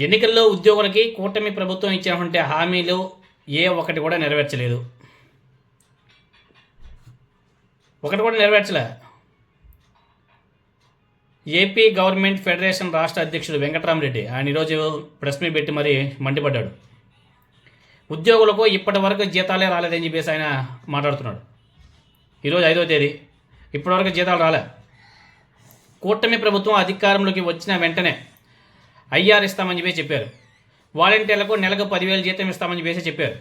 ఎన్నికల్లో ఉద్యోగులకి కూటమి ప్రభుత్వం ఇచ్చినటువంటి హామీలు ఏ ఒకటి కూడా నెరవేర్చలేదు. ఒకటి కూడా నెరవేర్చలే. ఏపీ గవర్నమెంట్ ఫెడరేషన్ రాష్ట్ర అధ్యక్షుడు వెంకటరామరెడ్డి ఆయన ఈరోజు ప్రెస్ మీట్ పెట్టి మరీ మండిపడ్డాడు. ఉద్యోగులకు ఇప్పటి వరకు జీతాలే రాలేదని చెప్పేసి ఆయన మాట్లాడుతున్నాడు. ఈరోజు ఐదో తేదీ. ఇప్పటివరకు జీతాలు రాలే. కూటమి ప్రభుత్వం అధికారంలోకి వచ్చిన వెంటనే ఐఆర్ ఇస్తామని చెప్పి చెప్పారు. వాలంటీర్లకు నెలకు పదివేలు జీతం ఇస్తామని చెప్పేసి చెప్పారు.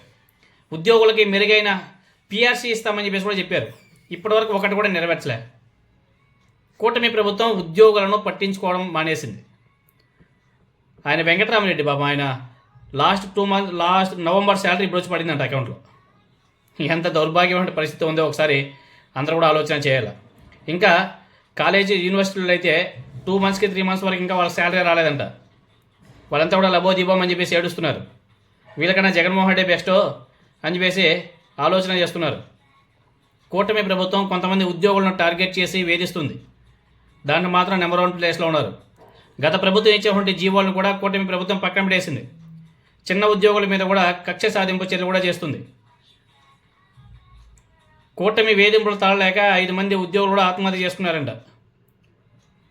ఉద్యోగులకి మెరుగైన పిఆర్సీ ఇస్తామని చెప్పేసి కూడా చెప్పారు. ఇప్పటివరకు ఒకటి కూడా నెరవేర్చలే. కూటమి ప్రభుత్వం ఉద్యోగులను పట్టించుకోవడం మానేసింది. ఆయన వెంకటరామరెడ్డి బాబు ఆయన last two month last November salary ఇప్పుడు వచ్చి పడిందంట అకౌంట్లో ఎంత దౌర్భాగ్యమైన పరిస్థితి ఉందో ఒకసారి అందరూ కూడా ఆలోచన చేయాలి. ఇంకా కాలేజీ యూనివర్సిటీలో అయితే టూ మంత్స్కి త్రీ మంత్స్ వరకు ఇంకా వాళ్ళ శాలరీ రాలేదంట. వాళ్ళంతా కూడా లబో దీపం అని చెప్పేసి ఏడుస్తున్నారు. వీళ్ళకన్నా జగన్మోహన్ రెడ్డి బెస్టో అని చెప్పేసి ఆలోచన చేస్తున్నారు. కూటమి ప్రభుత్వం కొంతమంది ఉద్యోగులను టార్గెట్ చేసి వేధిస్తుంది. దాన్ని మాత్రం నెంబర్ వన్ ప్లేస్లో ఉన్నారు. గత ప్రభుత్వం ఇచ్చేటువంటి జీవోలను కూడా కూటమి ప్రభుత్వం పక్కన పెట్టేసింది. చిన్న ఉద్యోగుల మీద కూడా కక్ష సాధింపు చర్యలు కూడా చేస్తుంది. కూటమి వేధింపులు తాళలేక ఐదు మంది ఉద్యోగులు కూడా ఆత్మహత్య చేస్తున్నారంట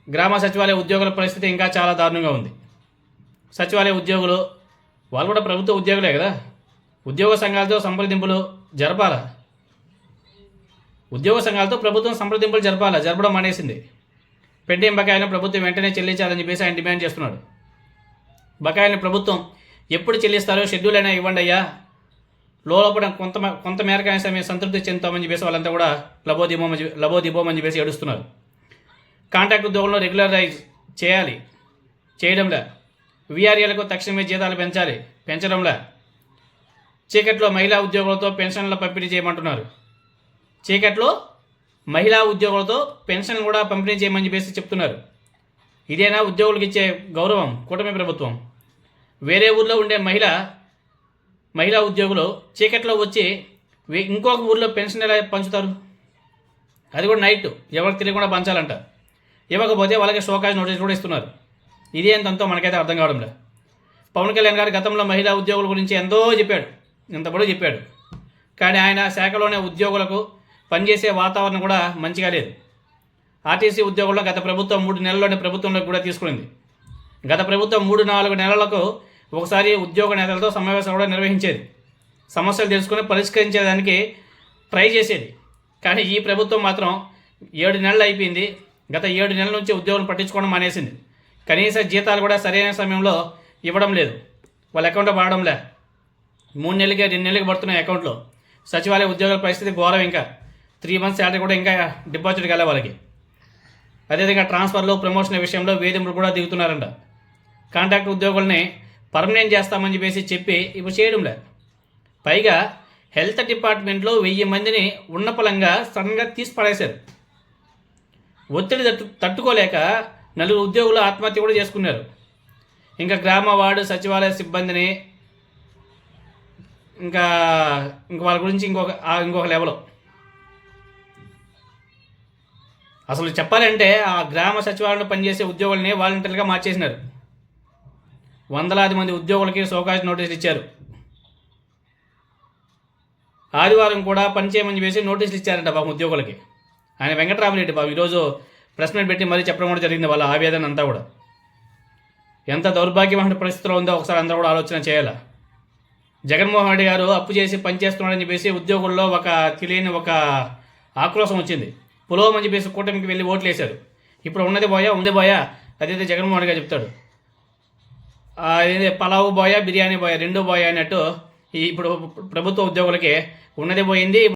గ్రామ సచివాలయ ఉద్యోగుల పరిస్థితి ఇంకా చాలా దారుణంగా ఉంది. సచివాలయ ఉద్యోగులు వాళ్ళు కూడా ప్రభుత్వ ఉద్యోగులే కదా? ఉద్యోగ సంఘాలతో సంప్రదింపులు జరపాలా? ఉద్యోగ సంఘాలతో ప్రభుత్వం సంప్రదింపులు జరపాలా? జరపడం మానేసింది. పెండింగ్ బకాయిలను ప్రభుత్వం వెంటనే చెల్లించాలని చెప్పేసి ఆయన డిమాండ్ చేస్తున్నాడు. బకాయిలను ప్రభుత్వం ఎప్పుడు చెల్లిస్తారో షెడ్యూల్ అయినా ఇవ్వండి అయ్యా. లోపల కొంత కొంత మేరకు అయినా మేము సంతృప్తి చెందుతామని చెప్పేసి వాళ్ళంతా కూడా లబోదిబోమని అని అని చెప్పేసి ఏడుస్తున్నారు. కాంట్రాక్ట్ ఉద్యోగంలో రెగ్యులరైజ్ చేయాలి. చేయడంలో? వీఆర్ఏలకు తక్షణమే జీతాలు పెంచాలి. పెంచడంలా. చీకట్లో మహిళా ఉద్యోగులతో పెన్షన్ల పంపిణీ చేయమంటున్నారు. చీకట్లో మహిళా ఉద్యోగులతో పెన్షన్ కూడా పంపిణీ చేయమని చెప్పేసి చెప్తున్నారు. ఇదేనా ఉద్యోగులకు ఇచ్చే గౌరవం? కూటమి ప్రభుత్వం. వేరే ఊర్లో ఉండే మహిళ మహిళా ఉద్యోగులు చీకట్లో వచ్చి ఇంకొక ఊర్లో పెన్షన్ ఎలా పంచుతారు? అది కూడా నైట్. ఎవరికి తెలియకుండా పంచాలంట. ఇవ్వకపోతే వాళ్ళకి షోకాజ్ నోటీస్ కూడా ఇస్తున్నారు. ఇది ఏంతంతో మనకైతే అర్థం కావడంలే. పవన్ కళ్యాణ్ గారు గతంలో మహిళా ఉద్యోగుల గురించి ఎంతో చెప్పాడు. ఇంత కూడా చెప్పాడు. కానీ ఆయన శాఖలోనే ఉద్యోగులకు పనిచేసే వాతావరణం కూడా మంచిగా లేదు. ఆర్టీసీ ఉద్యోగుల్లో గత ప్రభుత్వం మూడు నెలల్లోనే ప్రభుత్వంలోకి కూడా తీసుకునింది. గత ప్రభుత్వం మూడు నాలుగు నెలలకు ఒకసారి ఉద్యోగ నేతలతో సమావేశం కూడా నిర్వహించేది. సమస్యలు తెలుసుకుని పరిష్కరించేదానికి ట్రై చేసేది. కానీ ఈ ప్రభుత్వం మాత్రం ఏడు నెలలు అయిపోయింది. గత ఏడు నెలల నుంచి ఉద్యోగులు పట్టించుకోవడం మానేసింది. కనీస జీతాలు కూడా సరైన సమయంలో ఇవ్వడం లేదు. వాళ్ళ అకౌంట్లో పడడంలే మూడు నెలలకి రెండు నెలలకి పడుతున్నాయి అకౌంట్లో సచివాలయ ఉద్యోగుల పరిస్థితి ఘోరం ఇంకా. త్రీ మంత్స్ శాలరీ కూడా ఇంకా డిపాజిట్ కాలే వాళ్ళకి. అదేవిధంగా ట్రాన్స్ఫర్లు ప్రమోషన్ విషయంలో వేధింపులు కూడా దిగుతున్నారంట. కాంట్రాక్ట్ ఉద్యోగుల్ని పర్మనెంట్ చేస్తామని చెప్పేసి చెప్పి ఇప్పుడు చేయడం పైగా హెల్త్ డిపార్ట్మెంట్లో వెయ్యి మందిని ఉన్నపలంగా సడన్గా తీసి పడేశారు ఒత్తిడి తట్టు తట్టుకోలేక నలుగురు ఉద్యోగులు ఆత్మహత్య కూడా చేసుకున్నారు. ఇంకా గ్రామ వార్డు సచివాలయ సిబ్బందిని ఇంకా ఇంక వాళ్ళ గురించి ఇంకొక ఇంకొక లెవెల్ అసలు చెప్పాలంటే ఆ గ్రామ సచివాలయంలో పనిచేసే ఉద్యోగుల్ని వాలంటీర్లుగా మార్చేసినారు. వందలాది మంది ఉద్యోగులకి సోకాజ్ నోటీసులు ఇచ్చారు. ఆదివారం కూడా పనిచేయమని చెప్పేసి నోటీసులు ఇచ్చారంట బాబు ఉద్యోగులకి. ఆయన వెంకటరామరెడ్డి బాబు ఈరోజు ప్రెస్ మీట్ పెట్టి మరీ చెప్పడం కూడా జరిగింది వాళ్ళ ఆవేదన అంతా కూడా. ఎంత దౌర్భాగ్యమైన పరిస్థితిలో ఉందో ఒకసారి అందరూ కూడా ఆలోచన చేయాలా? జగన్మోహన్ రెడ్డి గారు అప్పు చేసి పనిచేస్తున్నాడని చెప్పేసి ఉద్యోగుల్లో ఒక తెలియని ఒక ఆక్రోశం వచ్చింది. పులోమని చెప్పేసి కూటమికి వెళ్ళి ఓట్లు వేశారు. ఇప్పుడు ఉన్నది పోయా ఉంది పోయా అదైతే జగన్మోహన్ రెడ్డి గారు చెప్తాడు. అదే పలావు పోయా బిర్యానీ పోయా రెండు పోయా అన్నట్టు ఇప్పుడు ప్రభుత్వ ఉద్యోగులకి ఉన్నది పోయింది.